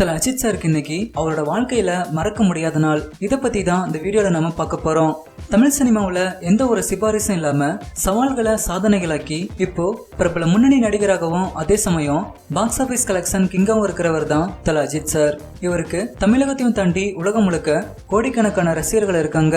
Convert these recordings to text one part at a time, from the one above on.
தல அஜித் சாருக்கு இன்னைக்கு அவரோட வாழ்க்கையில மறக்க முடியாத நாள். இதை பத்தி தான் இந்த வீடியோல நம்ம பார்க்க போறோம். தமிழ் சினிமாவில் எந்த ஒரு சிபாரிசும் இல்லாம சவால்களை சாதனைகளாக்கி இப்போ பிரபல முன்னணி நடிகராகவும் அதே சமயம் பாக்ஸ் ஆபீஸ் கலெக்ஷன் கிங்காகவும் இருக்கிறவர் தான் தல அஜித் சார் இவருக்கு தமிழகத்தையும் தாண்டி உலகம் முழுக்க கோடிக்கணக்கான ரசிகர்கள் இருக்காங்க.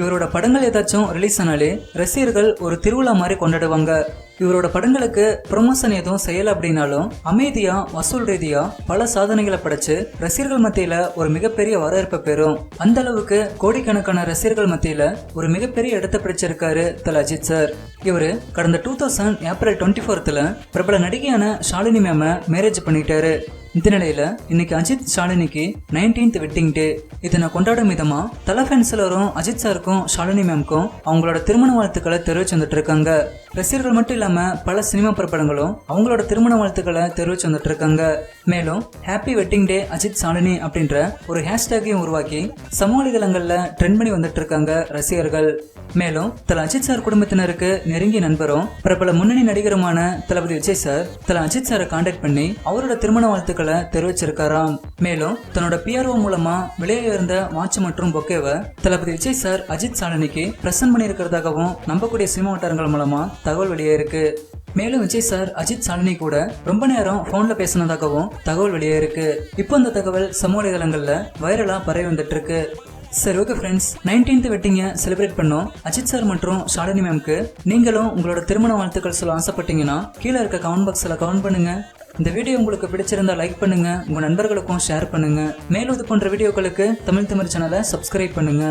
இவரோட படங்கள் ஏதாச்சும் ரிலீஸ் ஆனாலே ரசிகர்கள் ஒரு திருவிழா மாதிரி கொண்டாடுவாங்க. இவரோட படங்களுக்கு ப்ரொமோஷன் எதுவும் செய்யல அப்படின்னாலும் அமைதியா வசூல் ரீதியா பல சாதனைகளை படைச்சு ரசிகர்கள் மத்தியில ஒரு மிகப்பெரிய வரவேற்பை பெறும். அந்த அளவுக்கு கோடிக்கணக்கான ரசிகர்கள் மத்தியில ஒரு மிகப்பெரிய இடத்தை பிடிச்சிருக்காரு தல அஜித் சார். இவரு கடந்த டூ தௌசண்ட் ஏப்ரல் டுவெண்ட்டி ஃபோர்த்தில் பிரபல நடிகையான ஷாலினி மேம மேரேஜ் பண்ணிட்டாரு. இந்த நிலையில இன்னைக்கு அஜித் ஷாலினிக்கு நைன்டீன்த் வெட்டிங் டே இதனை கொண்டாடும் விதமா தல ஃபேன்ஸ் எல்லாரும் அஜித் சாருக்கும் ஷாலினி மேம்க்கும் அவங்களோட திருமண வாழ்த்துக்களை தெரிவிச்சு வந்துட்டு இருக்காங்க ரசிகர்கள் மட்டும் இல்லாம பல சினிமா பிரபலங்களும் அவங்களோட திருமண வாழ்த்துக்களை தெரிவிச்சு வந்துட்டு இருக்காங்க மேலும் happy wedding day Ajith Shalini அப்படின்ற ஒரு ஹேஷ்டேக்கையும் உருவாக்கி சமூக வலைதளங்கள்ல ட்ரெண்ட் பண்ணி வந்துட்டு இருக்காங்க ரசிகர்கள். மேலும் தல அஜித் சார் குடும்பத்தினருக்கு நெருங்கிய நண்பரும் பிரபல முன்னணி நடிகருமான தளபதி விஜய் சார் தல அஜித் சாரை காண்டாக்ட் பண்ணி அவரோட திருமண வாழ்த்துக்கள் தெரிவிச்சிருக்காராம். மேலும் தன்னோட பிஆர்ஓ மூலமா விலையில இருந்த வாட்ச் மற்றும் பொக்கேவை தளபதி விஜய் சார் அஜித் சாலனிக்கு பிரசன்ட் பண்ணியிருக்கிறதாகவும் நம்பக்கூடிய சினிமா வட்டாரங்கள் மூலமா தகவல் வெளியே இருக்கு. மேலும் விஜய் சார் அஜித் சாலினி கூட ரொம்ப நேரம் போன்ல பேசினதாகவும் தகவல் வெளியே இருக்கு. இப்போ அந்த தகவல் சமூக வலைதளங்கள்ல வைரலா பரவி வந்துட்டு இருக்கு. சரி ஓகே ஃப்ரெண்ட்ஸ் நைன்டீன்த் வெட்டிங்கை செலிப்ரேட் பண்ணோம். அஜித் சார் மற்றும் ஷாலினி மேம்க்கு நீங்களும் உங்களோட திருமண வாழ்த்துக்கள் சொல்ல ஆசைப்பட்டீங்கன்னா கீழே இருக்க கமெண்ட் பாக்ஸில் கமெண்ட் பண்ணுங்க. இந்த வீடியோ உங்களுக்கு பிடிச்சிருந்தா லைக் பண்ணுங்க உங்க நண்பர்களுக்கும் ஷேர் பண்ணுங்க. மேலும் இது போன்ற வீடியோக்களுக்கு தமிழ் தமிழ் சேனலை சப்ஸ்கிரைப் பண்ணுங்க.